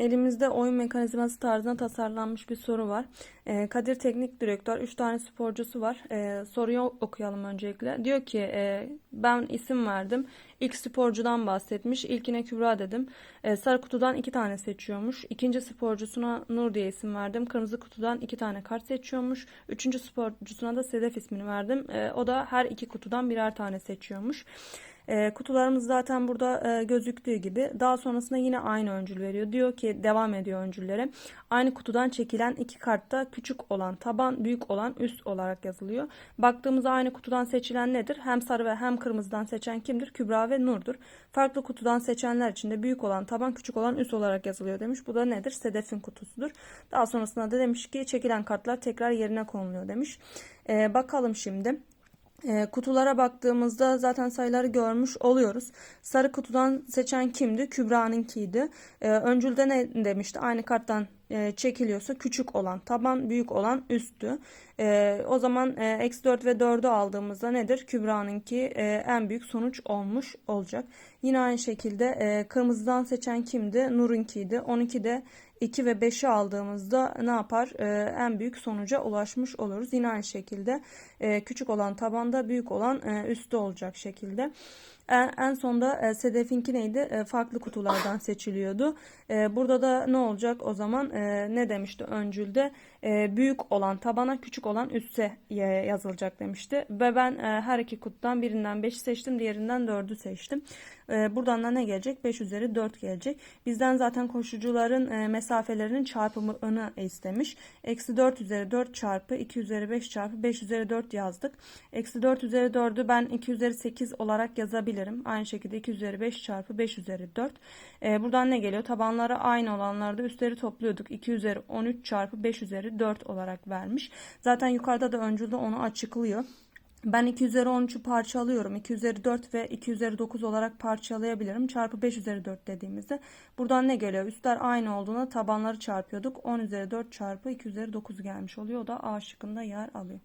Elimizde oyun mekanizması tarzına tasarlanmış bir soru var. Ee, Kadir Teknik Direktör 3 tane sporcusu var. Ee, soruyu okuyalım öncelikle. Diyor ki e, ben isim verdim. İlk sporcudan bahsetmiş. İlkine Kübra dedim. Ee, sarı kutudan 2 tane seçiyormuş. İkinci sporcusuna Nur diye isim verdim. Kırmızı kutudan 2 tane kart seçiyormuş. Üçüncü sporcusuna da Sedef ismini verdim. Ee, o da her iki kutudan birer tane seçiyormuş. E, kutularımız zaten burada e, gözüktüğü gibi. Daha sonrasında yine aynı öncül veriyor. Diyor ki devam ediyor öncüllere. Aynı kutudan çekilen iki kartta küçük olan taban, büyük olan üst olarak yazılıyor. Baktığımızda aynı kutudan seçilen nedir? Hem sarı ve hem kırmızıdan seçen kimdir? Kübra ve Nur'dur. Farklı kutudan seçenler için de büyük olan taban, küçük olan üst olarak yazılıyor demiş. Bu da nedir? Sedef'in kutusudur. Daha sonrasında da demiş ki çekilen kartlar tekrar yerine konuluyor demiş. E, bakalım şimdi. E, kutulara baktığımızda zaten sayıları görmüş oluyoruz. Sarı kutudan seçen kimdi? Kübra'nınkiydi. E, öncülde ne demişti? Aynı karttan e, çekiliyorsa küçük olan taban, büyük olan üstü. E, o zaman e, eksi 4 ve 4'ü aldığımızda nedir? Kübra'nınki e, en büyük sonuç olmuş olacak. Yine aynı şekilde e, kırmızıdan seçen kimdi? Nur'unkiydi. 12 de 2 ve 5'i aldığımızda ne yapar? Ee, en büyük sonuca ulaşmış oluruz. Yine aynı şekilde e, küçük olan tabanda büyük olan e, üstte olacak şekilde. En, en sonda e, Sedef'inki neydi? E, farklı kutulardan seçiliyordu. E, burada da ne olacak o zaman? E, ne demişti öncülde? E, büyük olan tabana küçük olan üste e, yazılacak demişti. Ve ben e, her iki kutudan birinden 5'i seçtim. Diğerinden 4'ü seçtim. E, buradan da ne gelecek? 5 üzeri 4 gelecek. Bizden zaten koşucuların e, mesafelerinin çarpımını istemiş. Eksi 4 üzeri 4 çarpı 2 üzeri 5 çarpı 5 üzeri 4 yazdık. Eksi 4 üzeri 4'ü ben 2 üzeri 8 olarak yazabilirim. Aynı şekilde 2 üzeri 5 çarpı 5 üzeri 4. E, buradan ne geliyor? Tabanları aynı olanlarda üstleri topluyorduk. 2 üzeri 13 çarpı 5 üzeri 4 olarak vermiş. Zaten yukarıda da öncülde onu açıklıyor. Ben 2 üzeri 13'ü parçalıyorum. 2 üzeri 4 ve 2 üzeri 9 olarak parçalayabilirim. Çarpı 5 üzeri 4 dediğimizde buradan ne geliyor? Üstler aynı olduğunda tabanları çarpıyorduk. 10 üzeri 4 çarpı 2 üzeri 9 gelmiş oluyor. O da A şıkkında yer alıyor.